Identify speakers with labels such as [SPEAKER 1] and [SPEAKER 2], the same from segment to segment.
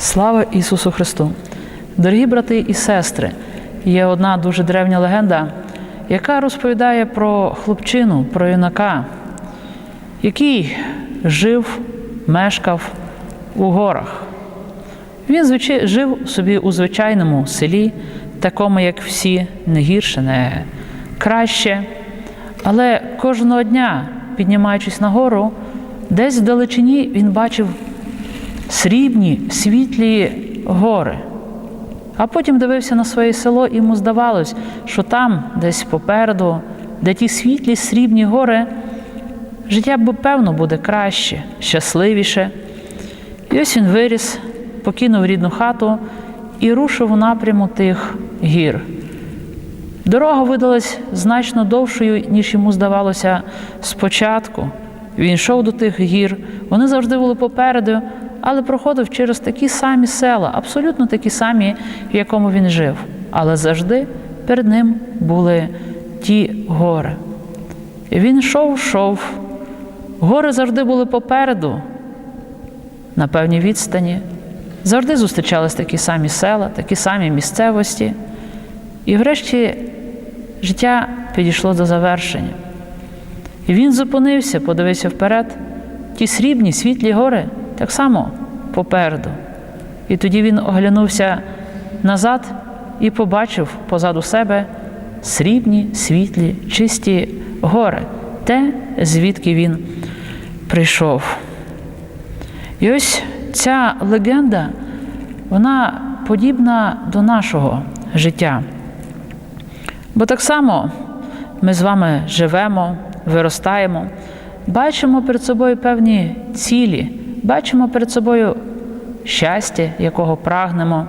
[SPEAKER 1] Слава Ісусу Христу! Дорогі брати і сестри, є одна дуже древня легенда, яка розповідає про хлопчину, про юнака, який жив, мешкав у горах. Він жив собі у звичайному селі, такому, як всі, не гірше, не краще. Але кожного дня, піднімаючись на гору, десь вдалечині він бачив срібні, світлі гори. А потім дивився на своє село, і йому здавалось, що там, десь попереду, де ті світлі срібні гори, життя б, певно, буде краще, щасливіше. І ось він виріс, покинув рідну хату і рушив у напряму тих гір. Дорога видалась значно довшою, ніж йому здавалося спочатку. Він йшов до тих гір, вони завжди були попереду, але проходив через такі самі села, абсолютно такі самі, в якому він жив. Але завжди перед ним були ті гори. Він йшов, йшов. Гори завжди були попереду, на певній відстані. Завжди зустрічались такі самі села, такі самі місцевості. І врешті життя підійшло до завершення. І він зупинився, подивився вперед. Ті срібні, світлі гори так само попереду. І тоді він оглянувся назад і побачив позаду себе срібні, світлі, чисті гори, те, звідки він прийшов. І ось ця легенда, вона подібна до нашого життя. Бо так само ми з вами живемо, виростаємо, бачимо перед собою певні цілі, бачимо перед собою щастя, якого прагнемо.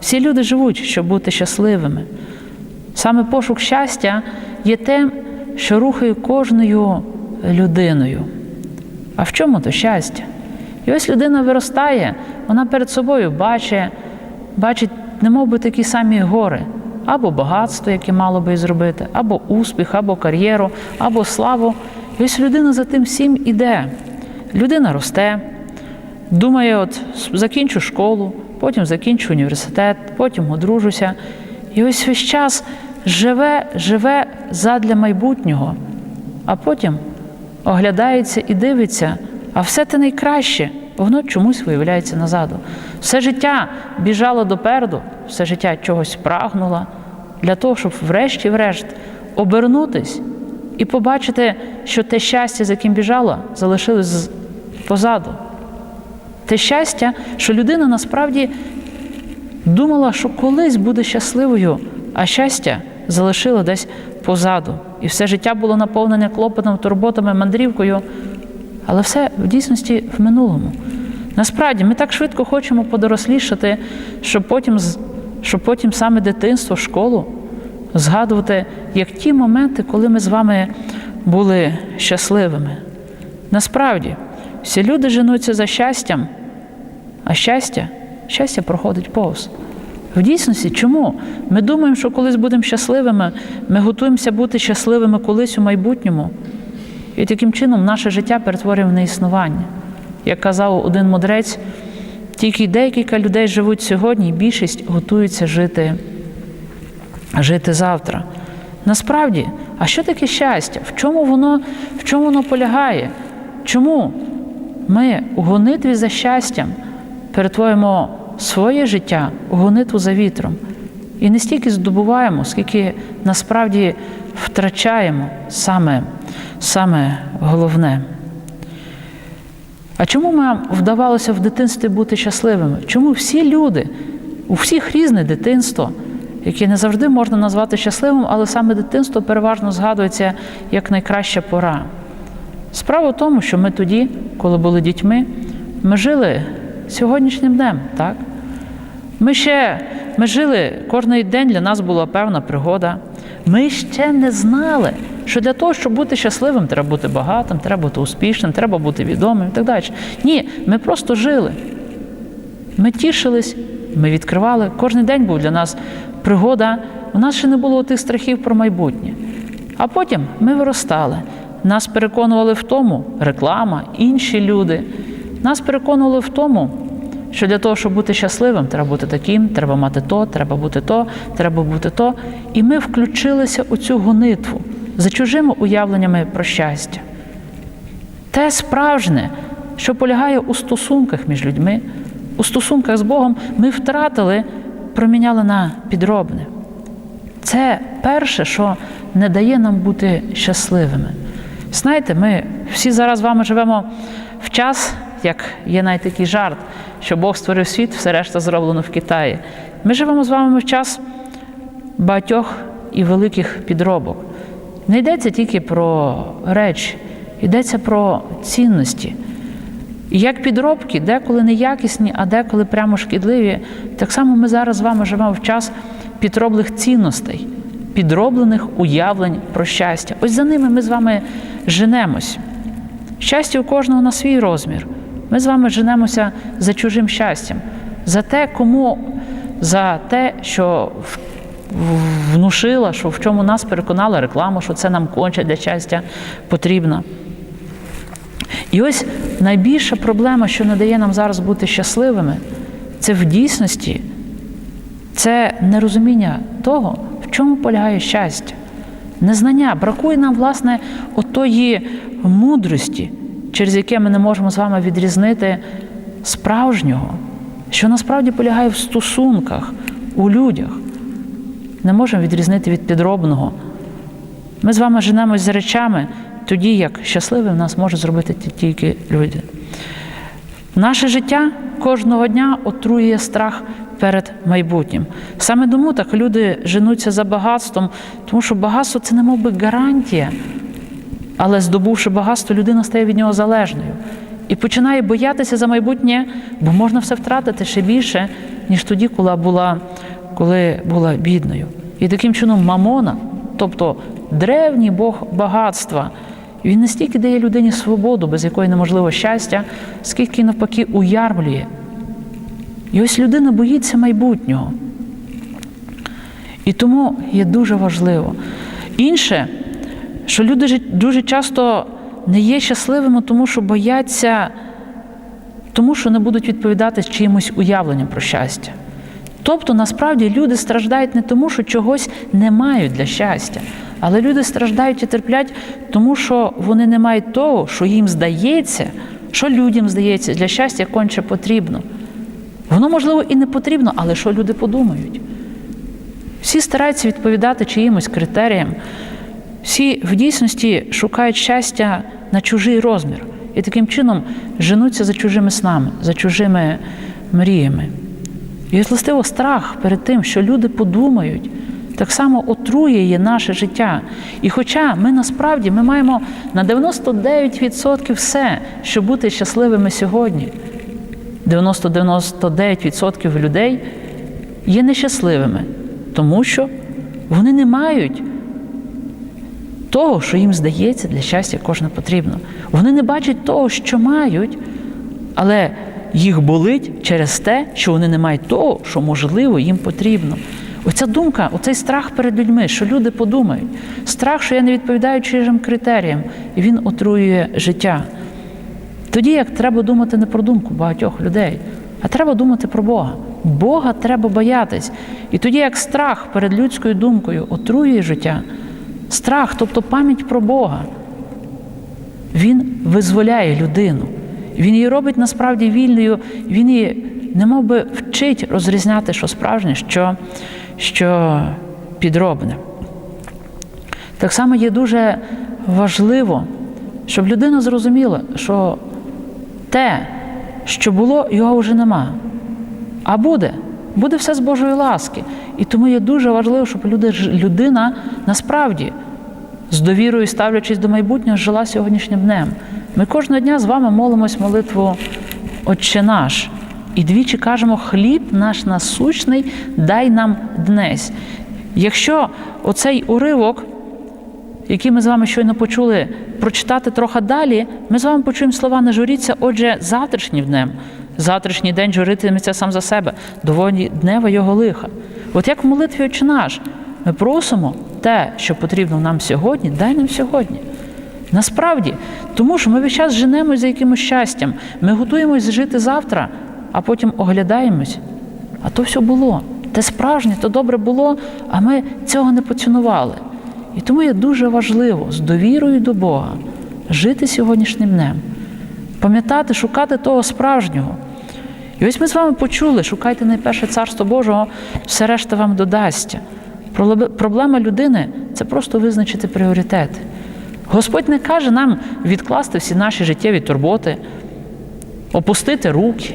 [SPEAKER 1] Всі люди живуть, щоб бути щасливими. Саме пошук щастя є тим, що рухає кожною людиною. А в чому то щастя? І ось людина виростає, вона перед собою бачить, бачить, немов би такі самі гори, або багатство, яке мало би зробити, або успіх, або кар'єру, або славу. І ось людина за тим всім іде. Людина росте, думає, от закінчу школу, потім закінчу університет, потім одружуся. І ось весь час живе, живе задля майбутнього, а потім оглядається і дивиться, а все те найкраще, воно чомусь виявляється назаду. Все життя біжало допереду, все життя чогось прагнуло, для того, щоб врешті-врешт обернутись і побачити, що те щастя, за яким біжало, залишилось позаду. Те щастя, що людина насправді думала, що колись буде щасливою, а щастя залишило десь позаду. І все життя було наповнене клопотом, турботами, мандрівкою, але все в дійсності в минулому. Насправді, ми так швидко хочемо подорослішати, щоб потім, щоб потім саме дитинство, школу згадувати як ті моменти, коли ми з вами були щасливими. Насправді, всі люди женуться за щастям, а щастя, щастя проходить повз. В дійсності, чому? Ми думаємо, що колись будемо щасливими, ми готуємося бути щасливими колись у майбутньому. І таким чином наше життя перетворюємо на існування. Як казав один мудрець, тільки декілька людей живуть сьогодні, і більшість готуються жити, жити завтра. Насправді, а що таке щастя? В чому воно, в чому воно полягає? Чому ми у гонитві за щастям перетворюємо своє життя у гонитву за вітром? І не стільки здобуваємо, скільки насправді втрачаємо саме, саме головне. А чому нам вдавалося в дитинстві бути щасливими? Чому всі люди, у всіх різне дитинство, яке не завжди можна назвати щасливим, але саме дитинство переважно згадується як найкраща пора? Справа в тому, що ми тоді, коли були дітьми, ми жили сьогоднішнім днем, так? Ми ще ми жили кожний день для нас була певна пригода. Ми ще не знали, що для того, щоб бути щасливим, треба бути багатим, треба бути успішним, треба бути відомим і так далі. Ні, ми просто жили. Ми тішились, ми відкривали. Кожен день був для нас пригода. У нас ще не було тих страхів про майбутнє. А потім ми виростали. Нас переконували в тому реклама, інші люди. Нас переконували в тому, що для того, щоб бути щасливим, треба бути таким, треба мати то, треба бути то, треба бути то. І ми включилися у цю гонитву за чужими уявленнями про щастя. Те справжнє, що полягає у стосунках між людьми, у стосунках з Богом, ми втратили, проміняли на підробне. Це перше, що не дає нам бути щасливими. Знаєте, ми всі зараз з вами живемо в час, як є навіть такий жарт, що Бог створив світ, все решта зроблено в Китаї. Ми живемо з вами в час багатьох і великих підробок. Не йдеться тільки про речі, йдеться про цінності. І як підробки, деколи неякісні, а деколи прямо шкідливі, так само ми зараз з вами живемо в час підроблих цінностей, підроблених уявлень про щастя. Ось за ними ми з вами женемось. Щастя у кожного на свій розмір. Ми з вами женемося за чужим щастям, за те, кому, за те, що внушила, що в чому нас переконала реклама, що це нам конче для щастя потрібно. І ось найбільша проблема, що не дає нам зараз бути щасливими, це в дійсності, це нерозуміння того, в чому полягає щастя. Незнання. Бракує нам, власне, отої мудрості, через яке ми не можемо з вами відрізнити справжнього, що насправді полягає в стосунках, у людях. Не можемо відрізнити від підробного. Ми з вами женемось за речами, тоді як щасливим нас може зробити тільки люди. Наше життя кожного дня отруює страх перед майбутнім. Саме тому так люди женуться за багатством, тому що багатство це не би гарантія, але здобувши багатство, людина стає від нього залежною і починає боятися за майбутнє, бо можна все втратити ще більше, ніж тоді, коли була, коли була бідною. І таким чином мамона, тобто древній Бог багатства, він не стільки дає людині свободу, без якої неможливо щастя, скільки навпаки уярмлює. І ось людина боїться майбутнього. І тому є дуже важливо. Інше, що люди дуже часто не є щасливими, тому що бояться, тому що не будуть відповідати з чиїмось уявленням про щастя. Тобто, насправді, люди страждають не тому, що чогось не мають для щастя, але люди страждають і терплять, тому що вони не мають того, що їм здається, що людям здається для щастя конче потрібно. Воно, можливо, і не потрібно, але що люди подумають? Всі стараються відповідати чиїмось критеріям. Всі в дійсності шукають щастя на чужий розмір і таким чином женуться за чужими снами, за чужими мріями. І властиво страх перед тим, що люди подумають, так само отруює наше життя. І хоча ми насправді ми маємо на 99% все, щоб бути щасливими сьогодні, 90-99% людей є нещасливими, тому що вони не мають того, що їм здається, для щастя кожне потрібно. Вони не бачать того, що мають, але їх болить через те, що вони не мають того, що можливо їм потрібно. Оця думка, оцей страх перед людьми, що люди подумають, страх, що я не відповідаю чужим критеріям, і він отруює життя. Тоді як треба думати не про думку багатьох людей, а треба думати про Бога. Бога треба боятись. І тоді як страх перед людською думкою отруює життя, страх, тобто пам'ять про Бога, він визволяє людину. Він її робить насправді вільною, він її немов би вчить розрізняти, що справжнє, що, що підробне. Так само є дуже важливо, щоб людина зрозуміла, що те, що було, його вже нема. А буде, буде все з Божої ласки. І тому є дуже важливо, щоб люди, людина насправді з довірою ставлячись до майбутнього, жила сьогоднішнім днем. Ми кожного дня з вами молимось молитву Отче наш. І двічі кажемо, хліб наш насущний, дай нам днесь. Якщо оцей уривок, який ми з вами щойно почули, прочитати трохи далі, ми з вами почуємо слова не журіться, отже, завтрашнім днем. Завтрашній день журитиметься сам за себе, доволі днева його лиха. От як в молитві «Отче наш, ми просимо те, що потрібно нам сьогодні, дай нам сьогодні. Насправді, тому що ми весь час женемось за якимось щастям, ми готуємось жити завтра, а потім оглядаємось, а то все було. Те справжнє, то добре було, а ми цього не поцінували. І тому є дуже важливо з довірою до Бога жити сьогоднішнім днем, пам'ятати, шукати того справжнього. І ось ми з вами почули, шукайте найперше царство Божого, все решта вам додасться. Проблема людини це просто визначити пріоритети. Господь не каже нам відкласти всі наші життєві турботи, опустити руки,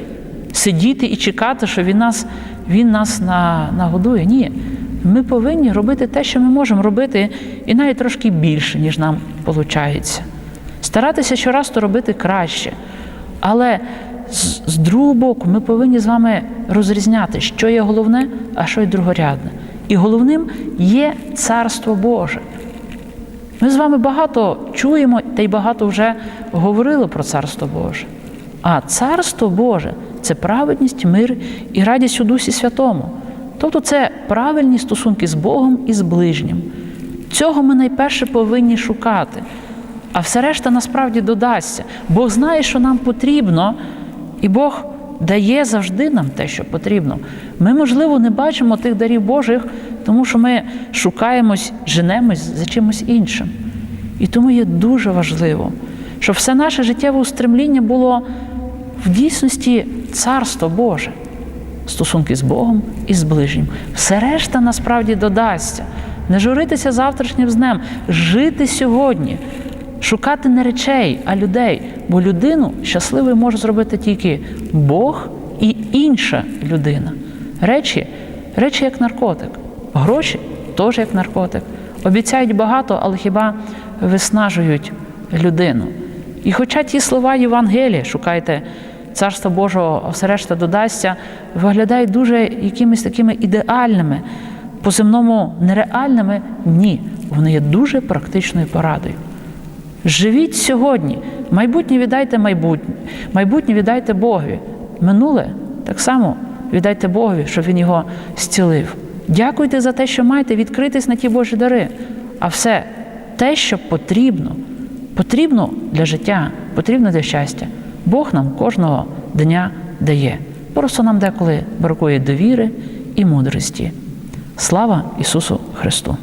[SPEAKER 1] сидіти і чекати, що він нас, він нас на- нагодує. Ні. Ми повинні робити те, що ми можемо робити, і навіть трошки більше, ніж нам виходить. Старатися щораз то робити краще. Але з, з другого боку, ми повинні з вами розрізняти, що є головне, а що є другорядне. І головним є Царство Боже. Ми з вами багато чуємо та й багато вже говорили про Царство Боже. А Царство Боже це праведність, мир і радість у Дусі Святому. Тобто це правильні стосунки з Богом і з ближнім. Цього ми найперше повинні шукати. А все решта насправді додасться. Бог знає, що нам потрібно, і Бог дає завжди нам те, що потрібно. Ми, можливо, не бачимо тих дарів Божих, тому що ми шукаємось, женемось за чимось іншим. І тому є дуже важливо, щоб все наше життєве устремління було в дійсності Царство Боже, стосунки з Богом і з ближнім. Все решта насправді додасться. Не журитися завтрашнім днем, жити сьогодні, шукати не речей, а людей. Бо людину щасливою може зробити тільки Бог і інша людина. Речі, речі як наркотик, гроші теж як наркотик. Обіцяють багато, але хіба виснажують людину. І хоча ті слова Євангелія, шукайте Царства Божого, а все решта додасться, виглядають дуже якимись такими ідеальними, по-земному нереальними, ні, вони є дуже практичною порадою. Живіть сьогодні, майбутнє віддайте майбутнє, майбутнє віддайте Богові. Минуле так само віддайте Богові, щоб Він його зцілив. Дякуйте за те, що маєте, відкритись на ті Божі дари. А все те, що потрібно, потрібно для життя, потрібно для щастя. Бог нам кожного дня дає. Просто нам деколи бракує довіри і мудрості. Слава Ісусу Христу!